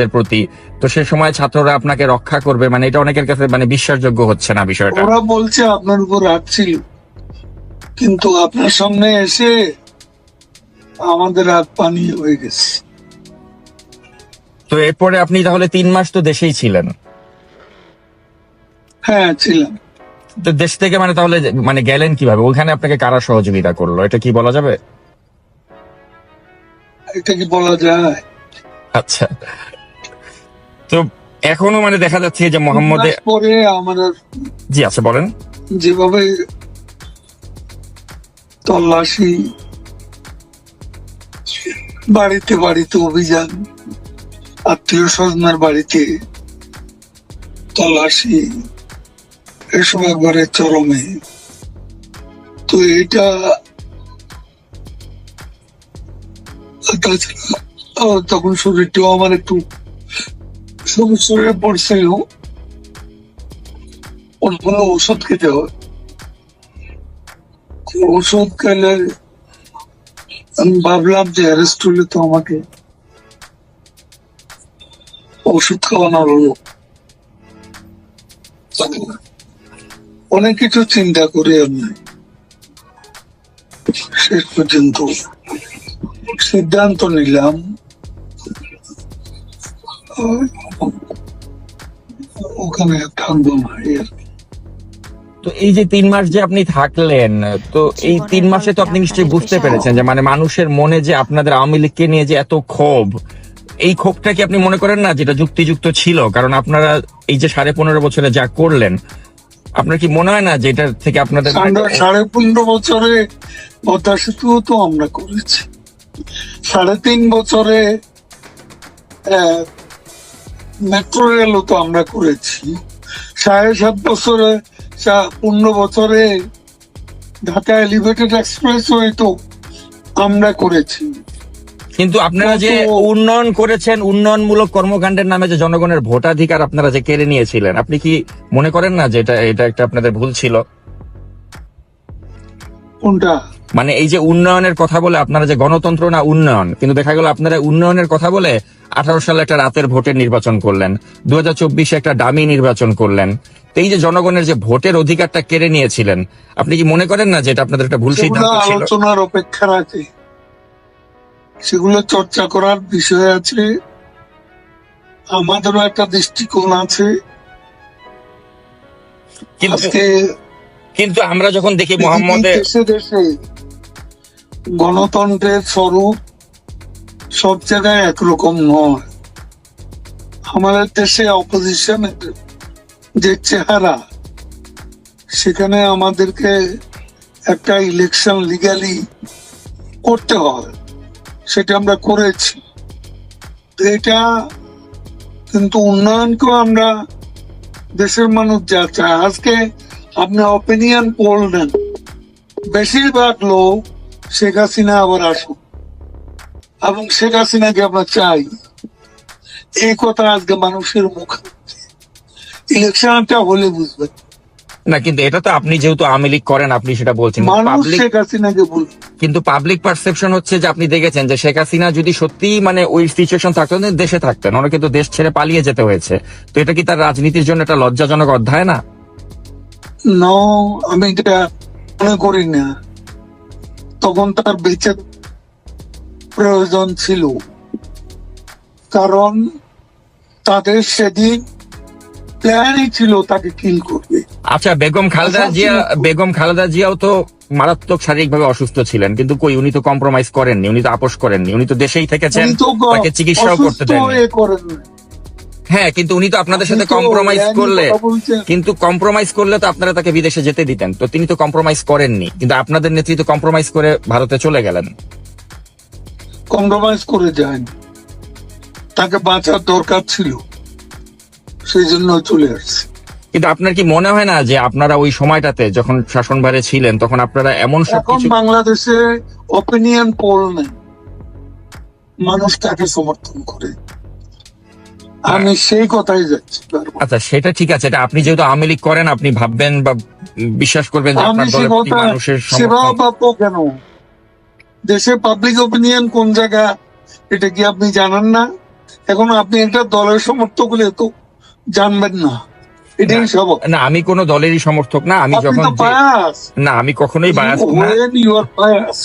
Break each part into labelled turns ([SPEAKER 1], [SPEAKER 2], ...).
[SPEAKER 1] ছাত্রদের প্রতি। তো সে সময় ছাত্ররা আপনাকে রক্ষা করবে মানে এটা অনেকের কাছে মানে বিশ্বাসযোগ্য হচ্ছে না বিষয়টা।
[SPEAKER 2] ওরা বলছে আপনার উপর রাগ ছিল কিন্তু আপনার সামনে এসে আমাদের রাগ পানি হয়ে গেছে।
[SPEAKER 1] তো এরপরে আপনি তাহলে তিন মাস তো দেশেই ছিলেন।
[SPEAKER 2] হ্যাঁ ছিলাম।
[SPEAKER 1] তো দেশ থেকে মানে তাহলে মানে গেলেন কীভাবে? ওখানে আপনাকে কারা সহযোগিতা করল? এটা কি বলা যাবে?
[SPEAKER 2] এটা কি বলা যায়?
[SPEAKER 1] আচ্ছা। তো এখনও মানে দেখা যাচ্ছে যে মোহাম্মদ
[SPEAKER 2] পরে আমাদের
[SPEAKER 1] জি আচ্ছা বলেন।
[SPEAKER 2] যেভাবে তল্লাশি বাড়িতে বাড়িতে অভিযান আত্মীয় স্বজনের বাড়িতে তল্লাশি এসব একবারে চরমে। তো এটা তাছাড়া তখন শরীরটাও আমার একটু সমস্যা হয়ে পড়ছিল ওর কোনো ওষুধ খেতে হয় ওষুধ খেলে আমি ভাবলাম যে অ্যারেস্ট হলে তো আমাকে ওষুধ খাওয়ানো হলো অনেক কিছু চিন্তা করে আমি। শেষ পর্যন্ত সিদ্ধান্ত নিলাম। ওখানে থাকব না
[SPEAKER 1] তো এই যে তিন মাস যে আপনি থাকলেন তো এই তিন মাসে তো আপনি নিশ্চয়ই বুঝতে পেরেছেন যে মানে মানুষের মনে যে আপনাদের আওয়ামী লীগকে নিয়ে যে এত ক্ষোভ এই ক্ষোভটা কি আপনি মনে করেন না যেটা যুক্তিযুক্ত ছিল? কারণ আপনারা এই যে সাড়ে পনেরো বছরে যা করলেন আপনার কি মনে হয় না যে এটার থেকে আপনাদের
[SPEAKER 2] সাড়ে পনেরো বছরে পদ্মা সেতু তো আমরা করেছি। সাড়ে তিন বছরে মেট্রো রেলও তো আমরা করেছি। সাড়ে সাত বছরে পনেরো বছরে ঢাকা এলিভেটেড এক্সপ্রেস তো আমরা করেছি।
[SPEAKER 1] কিন্তু আপনারা যে উন্নয়ন করেছেন উন্নয়নমূলক কর্মকাণ্ডের নামে যে জনগণের ভোটাধিকার আপনারা যে কেড়ে নিয়েছিলেন আপনি কি মনে করেন না যে এটা এটা একটা আপনাদের ভুল ছিল?
[SPEAKER 2] কোনটা?
[SPEAKER 1] মানে এই যে উন্নয়নের কথা বলে আপনারা যে গণতন্ত্র না উন্নয়ন কিন্তু দেখা গেল আপনারা উন্নয়নের কথা বলে আঠারো সালে একটা রাতের ভোটের নির্বাচন করলেন। দু হাজার চব্বিশে একটা দামি নির্বাচন করলেন। এই যে জনগণের যে ভোটের অধিকারটা কেড়ে নিয়েছিলেন আপনি কি মনে করেন না যে এটা আপনাদের একটা ভুল সিদ্ধান্ত ছিল?
[SPEAKER 2] আলোচনার অপেক্ষা রাখে সেগুলো চর্চা করার বিষয় আছে। আমাদেরও একটা দৃষ্টিকোণ আছে।
[SPEAKER 1] কিন্তু কিন্তু আমরা যখন দেখি মোহাম্মদের
[SPEAKER 2] দেশে গণতন্ত্রের স্বরূপ সব জায়গায় একরকম নয়। আমাদের দেশে অপোজিশন যে চেহারা, সেখানে আমাদেরকে একটা ইলেকশন লিগালি করতে হয় সেটা আমরা করেছি। এটা কিন্তু উন্নয়নকেও আমরা দেশের মানুষ যা চায়। আজকে আপনি অপিনিয়ন পোল নেন বেশিরভাগ লোক শেখ হাসিনা আবার আসুন এবং শেখ হাসিনাকে আমরা চাই এই কথা আজকে মানুষের মুখে। ইলেকশনটা হলে বুঝবেন
[SPEAKER 1] না কিন্তু এটা তো আপনি যেহেতু আওয়ামী লীগ করেন আপনি সেটা বলছেন।
[SPEAKER 2] শেখ হাসিনাকে
[SPEAKER 1] কিন্তু পাবলিক পারসেপশন হচ্ছে যে আপনি দেখেছেন যে শেখ হাসিনা যদি সত্যি মানে ওই সিচুয়েশন থাকতো দেশে থাকতেন। ওনাকে তো দেশ ছেড়ে পালিয়ে যেতে হয়েছে। তো এটা কি তার রাজনীতির জন্য একটা লজ্জাজনক অধ্যায় না?
[SPEAKER 2] ন আমি এটা মনে করি না। তখন তার বেঁচে প্রয়োজন ছিল। কারণ তাদের সেদিন প্ল্যানই ছিল তাকে কিল করবে
[SPEAKER 1] আচ্ছা বেগম খালেদা
[SPEAKER 2] আচ্ছা,
[SPEAKER 1] জিয়া বেগম খালেদা জিয়াও তো মারাত্মক শারীরিকভাবে অসুস্থ ছিলেন কিন্তু কই উনি তো কম্প্রোমাইজ করেননি উনি তো আপোষ করেননি উনি তো দেশেই থেকেছেন তাকে চিকিৎসাও করতে দেননি।
[SPEAKER 2] হয়ে
[SPEAKER 1] কিন্তু উনি তো আপনাদের সাথে কম্প্রোমাইজ করলে কিন্তু কম্প্রোমাইজ করলে তো আপনারা তাকে বিদেশে যেতে দিতেন তো তিনি তো কম্প্রোমাইজ করেননি কিন্তু আপনাদের নেতৃত্ব কম্প্রোমাইজ করে ভারতে চলে গেলেন।
[SPEAKER 2] কম্প্রোমাইজ করে যায়নি। তাকে বাঁচার দরকার ছিল। সেই জন্য চলে আসছে।
[SPEAKER 1] কিন্তু আপনার কি মনে হয় না যে আপনারা ওই সময়টাতে যখন শাসনভারে ছিলেন তখন আপনারা এমন
[SPEAKER 2] এখন বাংলাদেশে অপিনিয়ন পোল নেই। মানুষ তাকে সমর্থন করে। আমি সেই কথাই যাচ্ছি
[SPEAKER 1] আচ্ছা সেটা ঠিক আছে। এটা আপনি যেহেতু আওয়ামী লীগ করেন আপনি ভাববেন বা বিশ্বাস করবেন যে আপনার দলের প্রতি মানুষের
[SPEAKER 2] সেবা
[SPEAKER 1] সমর্থন
[SPEAKER 2] কেন? দেশে পাবলিক অপিনিয়ন কোন জায়গা এটা কি আপনি জানান না? এখন আপনি একটা দলের সমর্থক হলে তো জানবেন না। এটাই স্বভাব
[SPEAKER 1] না আমি কোনো দলেরই সমর্থক না আমি যখন না আমি কখনোই বায়াস না।
[SPEAKER 2] You are bias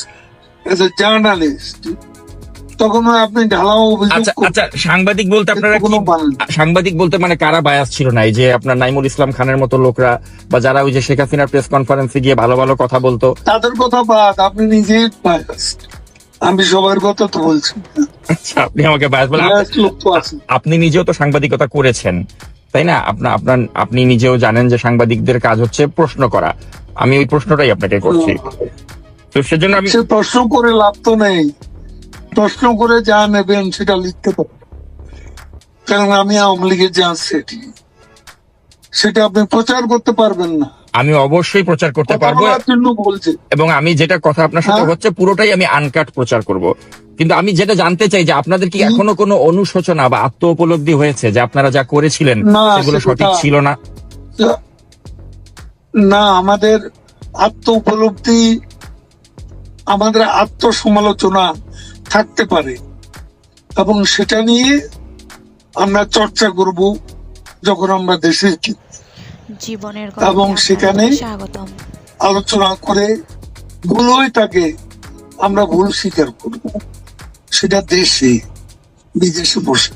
[SPEAKER 2] a journalist তখন আপনি ঢালাও
[SPEAKER 1] আচ্ছা আচ্ছা সাংবাদিক বলতে আপনারা কি। সাংবাদিক বলতে মানে কারা বায়াস ছিল না? এই যে আপনার নাইমুল ইসলাম খানের মতো লোকরা বা যারা ওই যে শেখ হাসিনার প্রেস কনফারেন্সে গিয়ে ভালো ভালো কথা বলতো?
[SPEAKER 2] তাদের কথা বাদ আপনি biased আমি সবার কথা তো বলছি
[SPEAKER 1] আচ্ছা আপনি আমাকে বায়াস বলেন। আপনি নিজেও তো সাংবাদিকতা করেছেন তাই না? আপনার আপনার আপনি নিজেও জানেন যে সাংবাদিকদের কাজ হচ্ছে প্রশ্ন করা। আমি ওই প্রশ্নটাই আপনাকে করছি। তো সেজন্য আমি
[SPEAKER 2] প্রশ্ন করে লাভ তো নেই। প্রশ্ন করে যা নেবেন সেটা লিখতে পারেন। কারণ আমি আওয়ামী লীগের যা সেটি সেটা আপনি প্রচার করতে পারবেন না।
[SPEAKER 1] আমি অবশ্যই প্রচার করতে পারব এবং আমি যেটা কথা আপনার সাথে
[SPEAKER 2] হ্যাঁ।
[SPEAKER 1] হচ্ছে পুরোটাই আমি আনকাট প্রচার করব। কিন্তু আমি যেটা জানতে চাই যে আপনাদের কি এখনও কোনো অনুশোচনা বা আত্ম উপলব্ধি হয়েছে যে আপনারা যা করেছিলেন সেগুলো সঠিক ছিল না?
[SPEAKER 2] না আমাদের আত্ম উপলব্ধি আমাদের আত্মসমালোচনা থাকতে পারে। এবং সেটা নিয়ে আমরা চর্চা করব যখন আমরা দেশে
[SPEAKER 3] জীবনের
[SPEAKER 2] এবং সেখানে- আলোচনা করে ভুল হয়ে থাকে আমরা ভুল স্বীকার করব। সেটা দেশে বিদেশে বসে।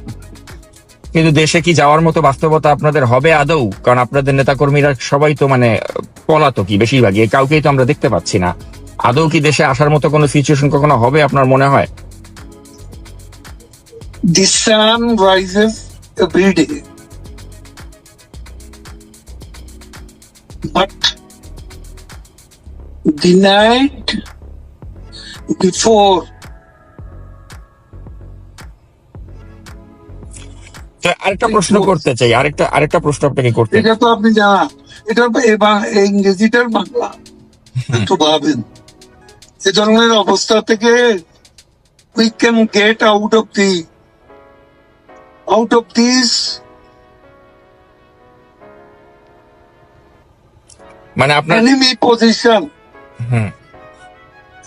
[SPEAKER 1] কিন্তু দেশে কি যাওয়ার মতো বাস্তবতা আপনাদের হবে আদৌ? কারণ আপনাদের নেতাকর্মীরা সবাই তো মানে পলাতকই বেশিরভাগই কাউকেই তো আমরা দেখতে পাচ্ছি না। আদৌ কি দেশে আসার মতো কোনো সিচুয়েশন কখনো হবে আপনার মনে হয়?
[SPEAKER 2] The sun rises every day. But the night before
[SPEAKER 1] আরেকটা প্রশ্ন করতে চাই আরেকটা আরেকটা প্রশ্ন আপনাকে করতে
[SPEAKER 2] এটা তো আপনি জানা এটা ইংরেজিটার বাংলা। একটু ভাবেন এ ধরনের অবস্থা থেকে we can get out of the out of this
[SPEAKER 1] মানে আপনার
[SPEAKER 2] এনিমি পজিশন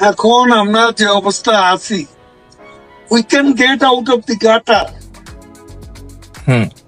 [SPEAKER 2] এখন আমরা যে অবস্থা আছি we can get out of the gutter
[SPEAKER 1] hmm.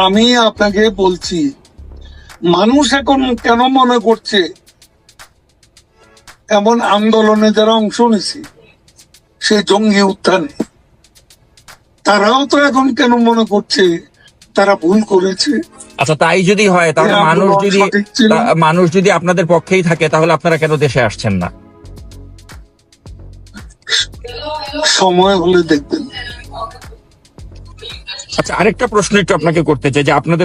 [SPEAKER 2] আমি আপনাকে বলছি মানুষ এখন কেন মনে করছে এমন আন্দোলনে যারা অংশ নিছে সেই জঙ্গি উত্থানে তারাও তো এখন কেন মনে করছে তারা ভুল করেছে?
[SPEAKER 1] আচ্ছা তাই যদি হয় তাহলে মানুষ যদি মানুষ যদি আপনাদের পক্ষেই থাকে তাহলে আপনারা কেন দেশে আসছেন না?
[SPEAKER 2] সময় হলে দেখবেন।
[SPEAKER 1] আচ্ছা আরেকটা প্রশ্ন একটু আপনাকে করতে চাই যে আপনাদের